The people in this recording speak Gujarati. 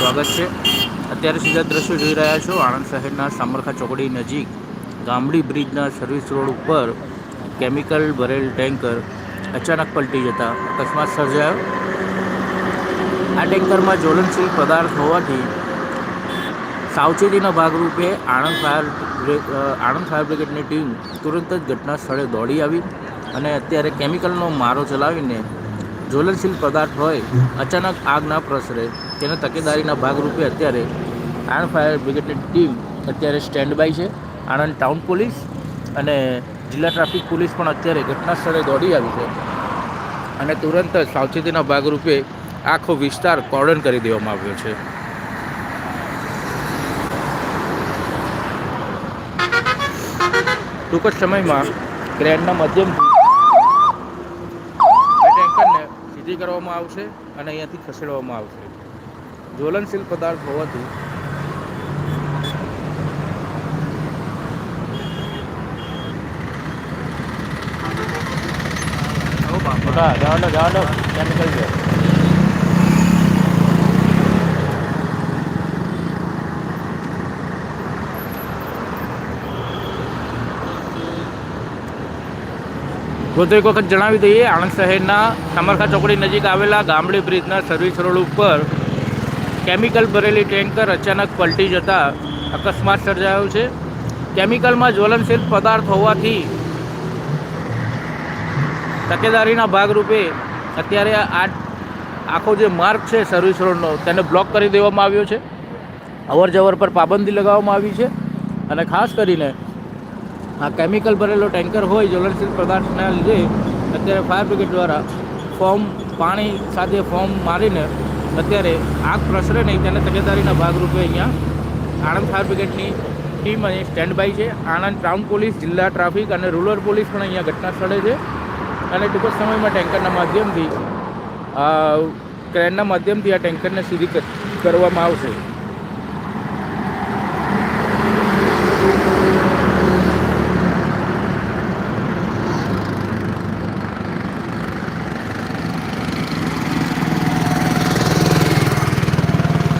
સ્વાગત છે. અત્યારે સીધા દ્રશ્યો જોઈ રહ્યા છો. આણંદ શહેરના સામરખા ચોકડી નજીક ગામડી બ્રિજના સર્વિસ રોડ ઉપર કેમિકલ ભરેલ ટેન્કર અચાનક પલટી જતા અકસ્માત સર્જાયો. આ ટેન્કરમાં જ્વલનશીલ પદાર્થ હોવાથી સાવચેતીના ભાગરૂપે આણંદ ફાયર આણંદ ફાયર બ્રિગેડની ટીમ તુરંત જ ઘટના સ્થળે દોડી આવી અને અત્યારે કેમિકલનો મારો ચલાવીને જ્વલનશીલ પદાર્થ હોય, અચાનક આગ ના પ્રસરે તેના તકેદારીના ભાગરૂપે અત્યારે આણંદ ફાયર બ્રિગેડની ટીમ અત્યારે સ્ટેન્ડ બાય છે. આણંદ ટાઉન પોલીસ અને જિલ્લા ટ્રાફિક પોલીસ પણ અત્યારે ઘટના સ્થળે દોડી આવી છે અને તુરંત જ સાવચેતીના ભાગરૂપે આખો વિસ્તાર કોર્ડન કરી દેવામાં આવ્યો છે. ટૂંક જ સમયમાં ક્રેનના માધ્યમથી આ ટેન્કરને કરવામાં આવશે અને અહીંયાથી ખસેડવામાં આવશે. જ્વલનશીલ પદાર્થ હોવાથી મોટા જવાનો જવાનો કેમિકલ છે વધુ એક વખત જણાવી દઈએ, આણંદ શહેરના સમરખા ચોકડી નજીક આવેલા ગામડી બ્રિજના સર્વિસ રોડ ઉપર કેમિકલ ભરેલી ટેન્કર અચાનક પલટી જતા અકસ્માત સર્જાયો છે. કેમિકલમાં જ્વલનશીલ પદાર્થ હોવાથી તકેદારીના ભાગરૂપે અત્યારે આ આખો જે માર્ગ છે સર્વિસ રોડનો તેને બ્લોક કરી દેવામાં આવ્યો છે. અવર જવર પર પાબંદી લગાવવામાં આવી છે અને ખાસ કરીને આ કેમિકલ ભરેલો ટેન્કર હોય જ્વલનશીલ પદાર્થના લીધે, અત્યારે ફાયર બ્રિગેડ દ્વારા ફોર્મ પાણી સાથે ફોર્મ મારીને અત્યારે આગ પ્રસરે નહીં, તેના તકેદારીના ભાગરૂપે અહીંયા આણંદ ફાયર બ્રિગેડની ટીમ અહીં સ્ટેન્ડ બાય છે. આણંદ ટાઉન પોલીસ જિલ્લા ટ્રાફિક અને રૂરલ પોલીસ પણ અહીંયા ઘટના સ્થળે છે. અને ટૂંક જ સમયમાં ટેન્કરના માધ્યમથી ક્રેનના માધ્યમથી આ ટેન્કરને સીધી કરવામાં આવશે.